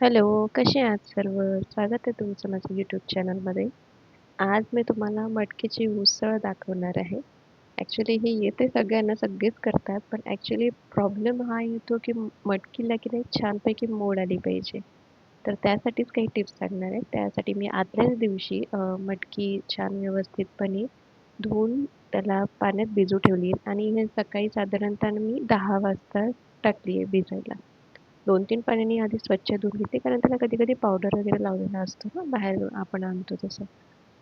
Hello कसे आहात सर्व? स्वागत आहे तुमचं माझ्या यूट्यूब चॅनलमध्ये आज मी तुम्हाला मटकीची उसळ दाखवणार आहे. ॲक्च्युली हे येते सगळ्यांना सगळेच करतात पण ॲक्च्युली प्रॉब्लेम हा येतो की मटकीला की नाही छानपैकी मोड आली पाहिजे. तर त्यासाठीच काही टिप्स सांगणार आहे. त्यासाठी मी आदल्याच दिवशी मटकी छान व्यवस्थितपणे धुवून त्याला पाण्यात भिजू ठेवली आणि हे सकाळी साधारणतः मी दहा वाजता टाकली आहे भिजायला. दोन तीन पाण्याने आधी स्वच्छ धुवून घेते. कारण त्याला कधी कधी पावडर वगैरे लावलेला असतो ना बाहेर आपण आणतो तसं.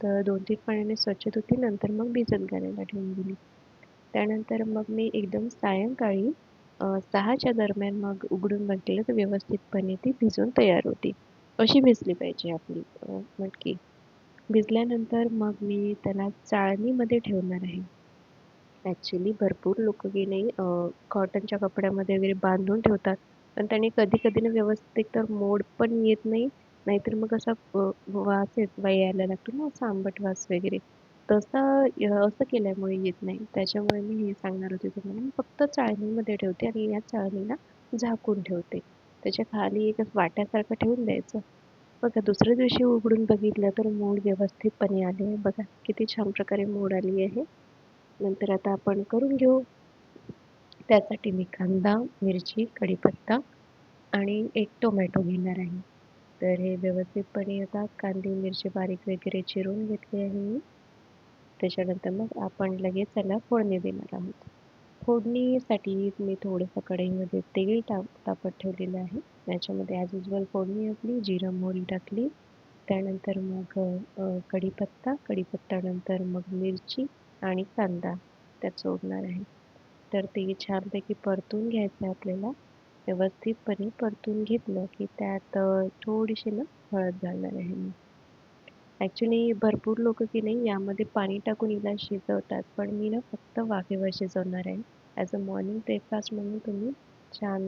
तर दोन तीन पाण्याने स्वच्छ धुते नंतर मग भिजत घालायला ठेवून दिली. त्यानंतर मग मी एकदम सायंकाळी सहाच्या दरम्यान मग उघडून बघितलं तर व्यवस्थितपणे ती भिजून तयार होती. अशी भिजली पाहिजे आपली मटकी. भिजल्यानंतर मग मी त्याला चाळणीमध्ये ठेवणार आहे. ॲक्च्युली भरपूर लोक की नाही कॉटनच्या कपड्यामध्ये वगैरे बांधून ठेवतात. पण त्याने कधी कधी ना व्यवस्थित तर मोड पण येत नाही. नाहीतर मग असा वास येत यायला लागतो ना असा आंबट वास वगैरे. तसा असं केल्यामुळे येत नाही. त्याच्यामुळे मी हे सांगणार होते तुम्हाला. मी फक्त चाळणीमध्ये ठेवते आणि या चाळणीला झाकून ठेवते. त्याच्याखाली एक वाट्यासारखं ठेवून द्यायचं. बघा दुसऱ्या दिवशी उघडून बघितलं तर मोड व्यवस्थितपणे आले आहे. बघा किती छान प्रकारे मोड आली आहे. नंतर आता आपण करून घेऊ. त्यासाठी मी कांदा मिरची कढीपत्ता आणि एक टोमॅटो घेणार आहे. तर हे व्यवस्थितपणे आता कांदे मिरची बारीक वगैरे चिरून घेतली आहे मी. त्याच्यानंतर मग आपण लगेच त्याला फोडणी देणार आहोत. फोडणीसाठी मी थोडंसं कढईमध्ये तेल टाक तापत ठेवलेलं आहे. त्याच्यामध्ये ॲज युजल फोडणी आपली जिरं मोहरी टाकली. त्यानंतर मग कढीपत्ता कढीपत्त्यानंतर मग मिरची आणि कांदा त्यात सोडणार आहे. तर ते छानपैकी परतून घ्यायचं आहे आपल्याला. व्यवस्थितपणे परतून घेतलं की त्यात थोडीशी ना हळद घालणार आहे मी. ॲक्च्युली भरपूर लोक की नाही यामध्ये पाणी टाकून हिला शिजवतात पण मी ना फक्त वाफेवर शिजवणार आहे. ॲज अ मॉर्निंग ब्रेकफास्ट म्हणून तुम्ही छान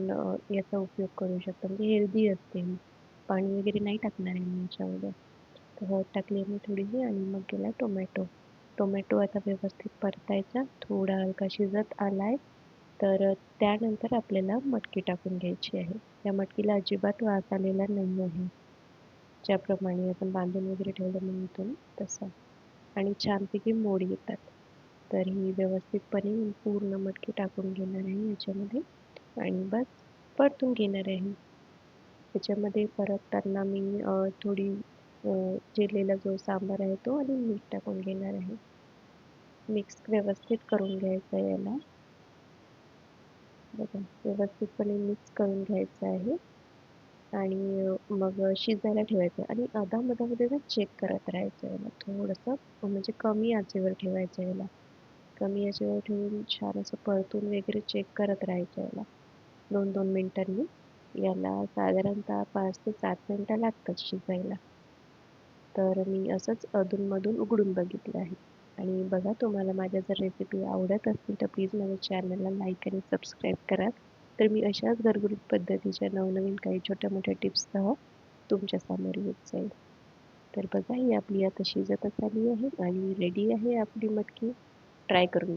याचा उपयोग करू शकता. म्हणजे हेल्दी असते पाणी वगैरे नाही टाकणार आहे मी याच्यामध्ये. तर हळद टाकली मी थोडीशी आणि मग गेला टोमॅटो. टोमॅटो आता व्यवस्थित परतायचा. थोडा हलका शिजत आला आहे तर त्यानंतर आपल्याला मटकी टाकून घ्यायची आहे. या मटकीला अजिबात वास आलेला नाही आहे. ज्याप्रमाणे आपण बांधून वगैरे ठेवलं म्हणतो ना तसं. आणि छानपैकी मोड येतात. तर ही व्यवस्थितपणे पूर्ण मटकी टाकून घेणार आहे याच्यामध्ये. आणि बस परतून घेणार आहे. त्याच्यामध्ये परतताना मी थोडी चिरलेला जो सांबार आहे तो आणि मीठ टाकून घेणार आहे. मिक्स व्यवस्थित करून घ्यायचं आहे याला. बघा व्यवस्थितपणे मिक्स करून घ्यायचं आहे. आणि मग शिजायला ठेवायचं आणि अधामधामध्ये ना चेक करत राहायचं याला थोडंसं म्हणजे कमी आचेवर ठेवायचं याला. कमी आचेवर ठेवून छान असं परतून वगैरे चेक करत राहायचं याला. दोन दोन मिनटांनी. याला साधारणतः पाच ते सात मिनटं लागतात शिजायला. तर मी असंच अधूनमधून उघडून बघितलं आहे. आणि बघा तुम्हाला माझ्या जर रेसिपी आवडत असतील तर प्लीज माझ्या चॅनलला लाईक आणि सबस्क्राईब करा. तर मी अशाच घरगुती पद्धतीच्या नवनवीन काही छोट्या मोठ्या टिप्ससह तुमच्यासमोर येत जाईल तर बघा ही आपली आता शिजतच आली आहे आणि रेडी आहे आपली मटकी. ट्राय करून